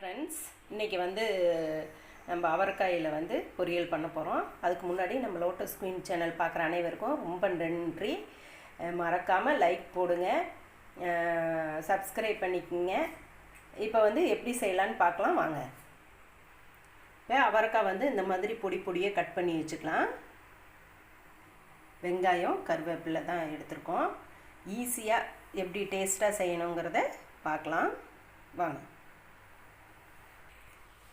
Friends இன்றைக்கி வந்து நம்ம அவரைக்காயில் வந்து பொரியல் பண்ண போகிறோம் அதுக்கு முன்னாடி நம்ம லோட்டஸ் குயின் சேனல் பார்க்குற அனைவருக்கும் ரொம்ப நன்றி. மறக்காமல் லைக் போடுங்க. சப்ஸ்கிரைப் பண்ணிக்கோங்க. இப்போ வந்து எப்படி செய்யலான்னு பார்க்கலாம். வாங்க. இப்போ அவரைக்காய் வந்து இந்த மாதிரி பொடி பொடியை கட் பண்ணி வச்சுக்கலாம். வெங்காயம் கருவேப்பிலை தான் எடுத்திருக்கோம். ஈஸியாக எப்படி டேஸ்ட்டாக செய்யணுங்கிறத பார்க்கலாம். வாங்க.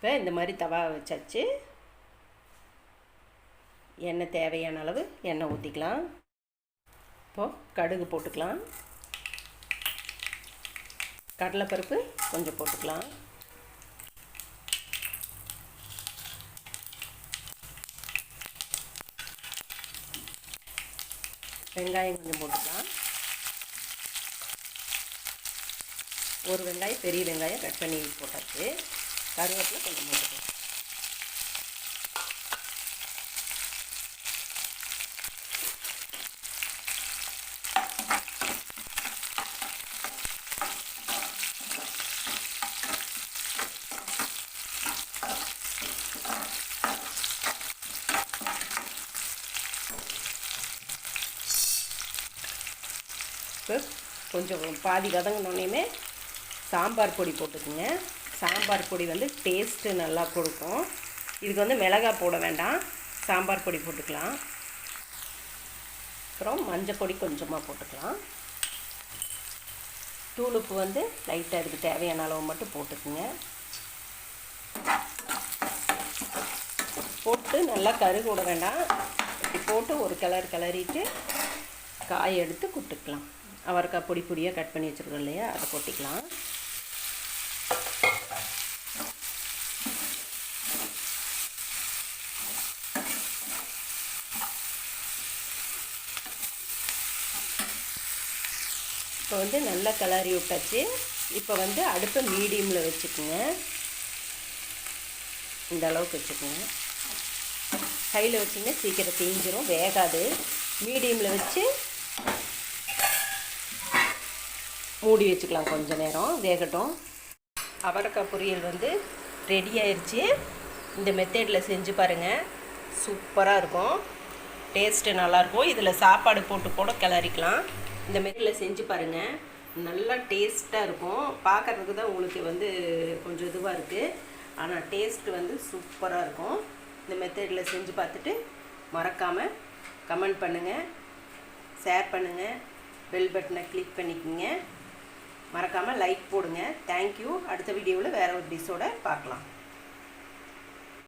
இப்போ இந்த மாதிரி தவா வச்சாச்சு. எண்ணெய் தேவையான அளவு எண்ணெய் ஊற்றிக்கலாம் இப்போது கடுகு போட்டுக்கலாம். கடலைப்பருப்பு கொஞ்சம் போட்டுக்கலாம். வெங்காயம் கொஞ்சம் போட்டுக்கலாம். ஒரு வெங்காயம் பெரிய வெங்காயம் கட் பண்ணி போட்டாச்சு. கருவேப்பிலை கொஞ்சம் போட்டுக்கலாம் கொஞ்சம் பாதி வதங்கினோடனே சாம்பார் பொடி போட்டுக்குங்க. சாம்பார் பொடி வந்து டேஸ்ட்டு நல்லா கொடுக்கும். இதுக்கு வந்து மிளகாய் போட வேண்டாம். சாம்பார் பொடி போட்டுக்கலாம். அப்புறம் மஞ்சள் பொடி கொஞ்சமாக போட்டுக்கலாம். தூளுப்பு வந்து லைட்டாக இதுக்கு தேவையான அளவு மட்டும் போட்டுக்குங்க. போட்டு நல்லா கருகு விட வேண்டாம். இப்படி போட்டு ஒரு கலர் கிளறிட்டு காய் எடுத்து குட்டுக்கலாம். அவரைக்காய் பொடி பொடியாக கட் பண்ணி வச்சுருக்கோம் இல்லையா? அதை கொட்டிக்கலாம். இப்போ வந்து நல்லா கிளறி விட்டாச்சு. இப்போ வந்து அடுப்பை மீடியமில் வச்சுக்கோங்க. இந்த அளவுக்கு வச்சுக்கோங்க. கையில் வச்சிங்கன்னா சீக்கிரம் தீஞ்சிரும் வேகாது. மீடியமில் வச்சு மூடி வச்சுக்கலாம் கொஞ்ச நேரம் வேகட்டும். அவரக்காய் பொரியல் வந்து ரெடி ஆயிடுச்சு இந்த மெத்தேடில் செஞ்சு பாருங்கள் சூப்பராக இருக்கும். டேஸ்ட்டு நல்லாயிருக்கும் இதில் சாப்பாடு போட்டு கூட கிளறிக்கலாம். இந்த மெத்தடில் செஞ்சு பாருங்கள் நல்லா டேஸ்ட்டாக இருக்கும். பார்க்குறதுக்கு தான் உங்களுக்கு வந்து கொஞ்சம் இதுவாக இருக்குது ஆனால் டேஸ்ட் வந்து சூப்பராக இருக்கும். இந்த மெத்தடில் செஞ்சு பார்த்துட்டு மறக்காமல் கமெண்ட் பண்ணுங்கள் ஷேர் பண்ணுங்கள் பெல் பட்டனை கிளிக் பண்ணிக்கோங்க. மறக்காமல் லைக் போடுங்க. தேங்க்யூ அடுத்த வீடியோவில் வேறு ஒரு டிஷ்ஷோட பார்க்கலாம்.